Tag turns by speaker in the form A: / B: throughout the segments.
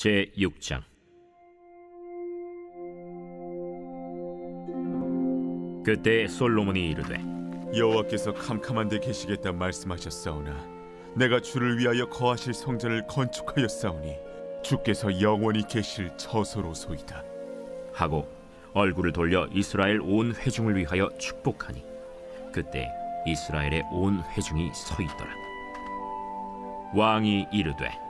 A: 제 6장. 그때 솔로몬이 이르되
B: 여호와께서 캄캄한 데 계시겠다 말씀하셨사오나 내가 주를 위하여 거하실 성전을 건축하였사오니 주께서 영원히 계실 처소로소이다.
A: 하고 얼굴을 돌려 이스라엘 온 회중을 위하여 축복하니 그때 이스라엘의 온 회중이 서 있더라. 왕이 이르되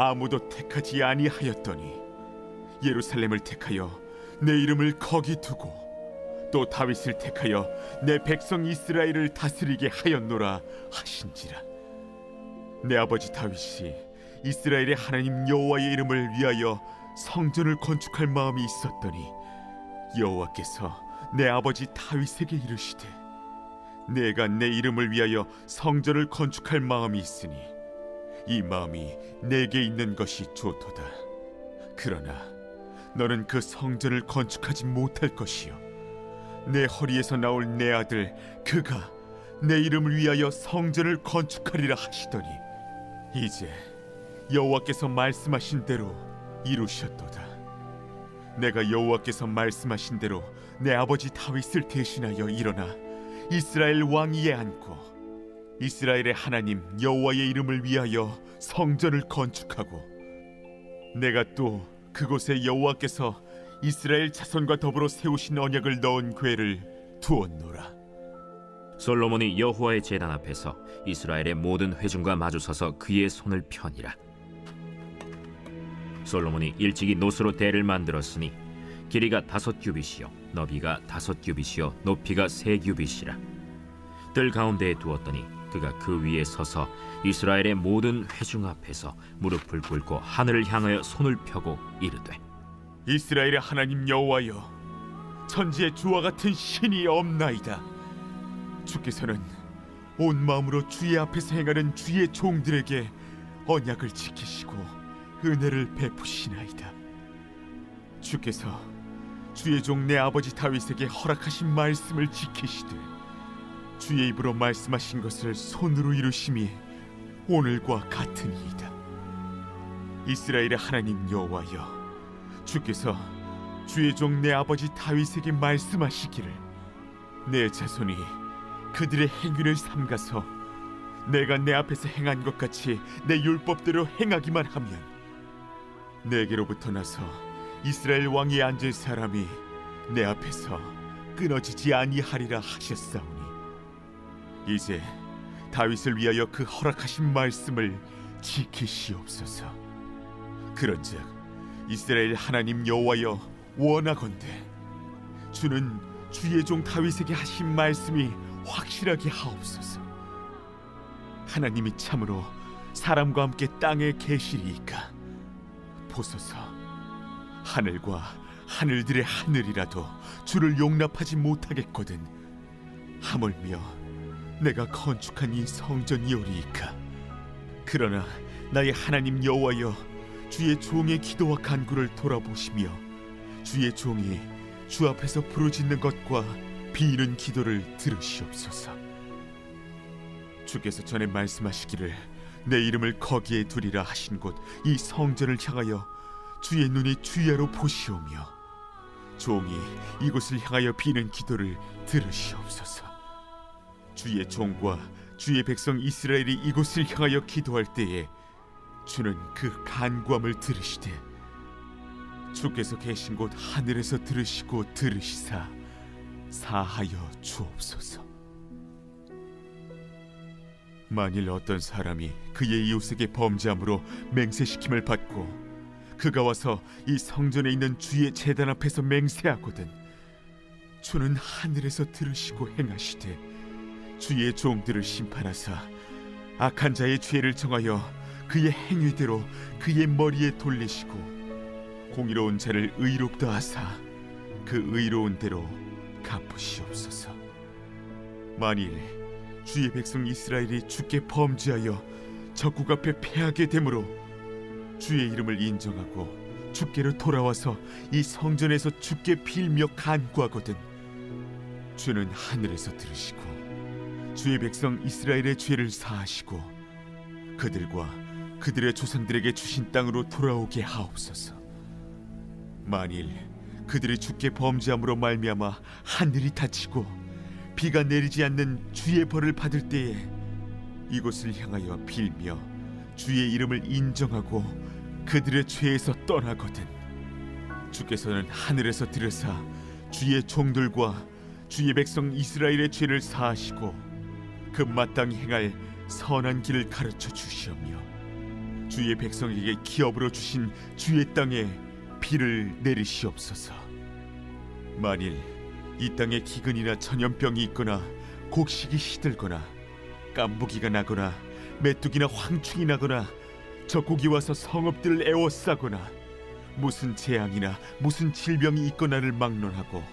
B: 아무도 택하지 아니하였더니 예루살렘을 택하여 내 이름을 거기 두고 또 다윗을 택하여 내 백성 이스라엘을 다스리게 하였노라 하신지라. 내 아버지 다윗이 이스라엘의 하나님 여호와의 이름을 위하여 성전을 건축할 마음이 있었더니 여호와께서 내 아버지 다윗에게 이르시되 내가 내 이름을 위하여 성전을 건축할 마음이 있으니 이 마음이 내게 있는 것이 좋도다. 그러나 너는 그 성전을 건축하지 못할 것이요 내 허리에서 나올 내 아들 그가 내 이름을 위하여 성전을 건축하리라 하시더니 이제 여호와께서 말씀하신 대로 이루셨도다. 내가 여호와께서 말씀하신 대로 내 아버지 다윗을 대신하여 일어나 이스라엘 왕위에 앉고 이스라엘의 하나님 여호와의 이름을 위하여 성전을 건축하고 내가 또 그곳에 여호와께서 이스라엘 자손과 더불어 세우신 언약을 넣은 궤를 두었노라.
A: 솔로몬이 여호와의 제단 앞에서 이스라엘의 모든 회중과 마주서서 그의 손을 펴니라. 솔로몬이 일찍이 노스로 대를 만들었으니 길이가 다섯 규빗이요 너비가 다섯 규빗이요 높이가 세 규빗이라. 뜰 가운데에 두었더니 그가 그 위에 서서 이스라엘의 모든 회중 앞에서 무릎을 꿇고 하늘을 향하여 손을 펴고 이르되
B: 이스라엘의 하나님 여호와여 천지에 주와 같은 신이 없나이다. 주께서는 온 마음으로 주의 앞에서 행하는 주의 종들에게 언약을 지키시고 은혜를 베푸시나이다. 주께서 주의 종 내 아버지 다윗에게 허락하신 말씀을 지키시되 주의 입으로 말씀하신 것을 손으로 이루심이 오늘과 같으니이다. 이스라엘의 하나님 여호와여 주께서 주의 종 내 아버지 다윗에게 말씀하시기를 내 자손이 그들의 행위를 삼가서 내가 내 앞에서 행한 것 같이 내 율법대로 행하기만 하면 내게로부터 나서 이스라엘 왕위에 앉을 사람이 내 앞에서 끊어지지 아니하리라 하셨사오니 이제 다윗을 위하여 그 허락하신 말씀을 지키시옵소서. 그런즉 이스라엘 하나님 여호와여 원하건대 주는 주의 종 다윗에게 하신 말씀이 확실하게 하옵소서. 하나님이 참으로 사람과 함께 땅에 계시리이까? 보소서. 하늘과 하늘들의 하늘이라도 주를 용납하지 못하겠거든 하물며 내가 건축한 이 성전이오리이까 그러나 나의 하나님 여호와여 주의 종의 기도와 간구를 돌아보시며 주의 종이 주 앞에서 부르짖는 것과 비는 기도를 들으시옵소서. 주께서 전에 말씀하시기를 내 이름을 거기에 두리라 하신 곳 이 성전을 향하여 주의 눈이 주야로 보시오며 종이 이곳을 향하여 비는 기도를 들으시옵소서. 주의 종과 주의 백성 이스라엘이 이곳을 향하여 기도할 때에 주는 그 간구함을 들으시되 주께서 계신 곳 하늘에서 들으시고 들으시사 사하여 주옵소서. 만일 어떤 사람이 그의 이웃에게 범죄함으로 맹세시킴을 받고 그가 와서 이 성전에 있는 주의 제단 앞에서 맹세하거든 주는 하늘에서 들으시고 행하시되 주의 종들을 심판하사 악한 자의 죄를 정하여 그의 행위대로 그의 머리에 돌리시고 공의로운 자를 의롭다 하사 그 의로운 대로 갚으시옵소서. 만일 주의 백성 이스라엘이 주께 범죄하여 적국 앞에 패하게 되므로 주의 이름을 인정하고 주께로 돌아와서 이 성전에서 주께 빌며 간구하거든 주는 하늘에서 들으시고 주의 백성 이스라엘의 죄를 사하시고 그들과 그들의 조상들에게 주신 땅으로 돌아오게 하옵소서. 만일 그들이 주께 범죄함으로 말미암아 하늘이 닫히고 비가 내리지 않는 주의 벌을 받을 때에 이곳을 향하여 빌며 주의 이름을 인정하고 그들의 죄에서 떠나거든 주께서는 하늘에서 들으사 주의 종들과 주의 백성 이스라엘의 죄를 사하시고 그 마땅히 행할 선한 길을 가르쳐 주시오며 주의 백성에게 기업으로 주신 주의 땅에 비를 내리시옵소서. 만일 이 땅에 기근이나 전염병이 있거나 곡식이 시들거나 깐부기가 나거나 메뚜기나 황충이 나거나 적국이 와서 성읍들을 에워싸거나 무슨 재앙이나 무슨 질병이 있거나를 막론하고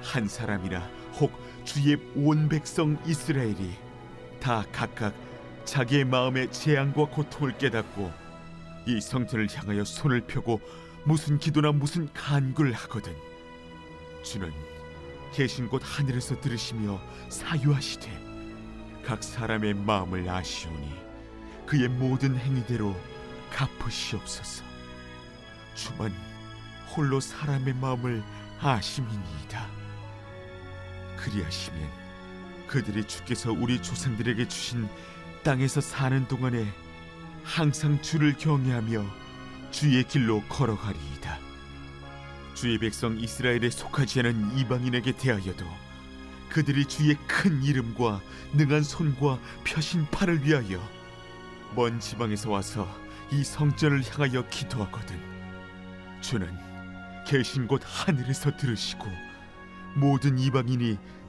B: 한 사람이나 혹 주의 온 백성 이스라엘이 다 각각 자기의 마음의 재앙과 고통을 깨닫고 이 성전을 향하여 손을 펴고 무슨 기도나 무슨 간구를 하거든 주는 계신 곳 하늘에서 들으시며 사유하시되 각 사람의 마음을 아시오니 그의 모든 행위대로 갚으시옵소서. 주만 홀로 사람의 마음을 아심이니이다. 그리하시면 그들이 주께서 우리 조상들에게 주신 땅에서 사는 동안에 항상 주를 경외하며 주의 길로 걸어가리이다. 주의 백성 이스라엘에 속하지 않은 이방인에게 대하여도 그들이 주의 큰 이름과 능한 손과 펴신 팔을 위하여 먼 지방에서 와서 이 성전을 향하여 기도하거든. 주는 계신 곳 하늘에서 들으시고 모든 이방인이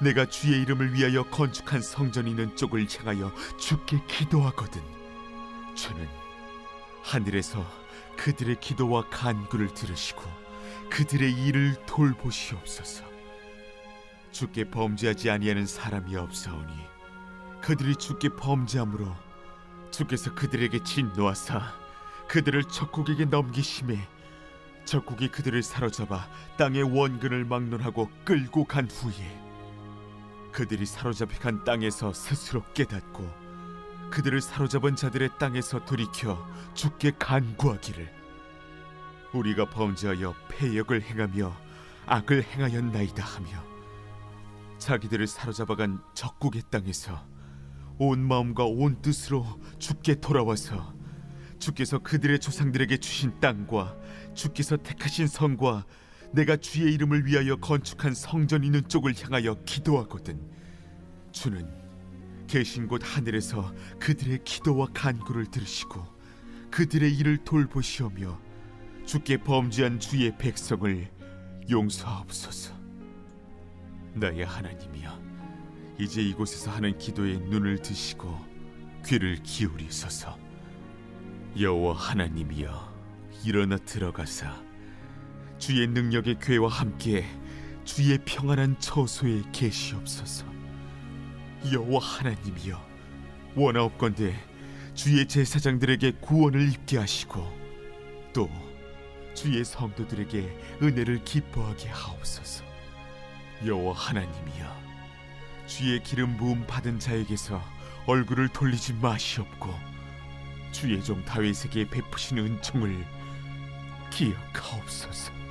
B: 내가 주의 이름을 위하여 건축한 성전이 있는 쪽을 향하여 주께 기도하거든 주는 하늘에서 그들의 기도와 간구를 들으시고 그들의 일을 돌보시옵소서. 주께 범죄하지 아니하는 사람이 없사오니 그들이 주께 범죄함으로 주께서 그들에게 진노하사 그들을 적국에게 넘기심에 적국이 그들을 사로잡아 땅의 원근을 막론하고 끌고 간 후에 그들이 사로잡혀 간 땅에서 스스로 깨닫고 그들을 사로잡은 자들의 땅에서 돌이켜 주께 간구하기를. 우리가 범죄하여 패역을 행하며 악을 행하였나이다 하며 자기들을 사로잡아간 적국의 땅에서 온 마음과 온 뜻으로 주께 돌아와서 주께서 그들의 조상들에게 주신 땅과 주께서 택하신 성과 내가 주의 이름을 위하여 건축한 성전 있는 쪽을 향하여 기도하거든 주는 계신 곳 하늘에서 그들의 기도와 간구를 들으시고 그들의 일을 돌보시오며 주께 범죄한 주의 백성을 용서하옵소서. 나의 하나님이여, 이제 이곳에서 하는 기도에 눈을 드시고 귀를 기울이소서. 여호와 하나님이여, 일어나 들어가사 주의 능력의 괴와 함께 주의 평안한 처소에 계시옵소서. 여호와 하나님이여 원하옵건대 주의 제사장들에게 구원을 입게 하시고 또 주의 성도들에게 은혜를 기뻐하게 하옵소서 여호와 하나님이여 주의 기름 부음 받은 자에게서 얼굴을 돌리지 마시옵고 주의 종 다윗에게 베푸신 은총을 기억하옵소서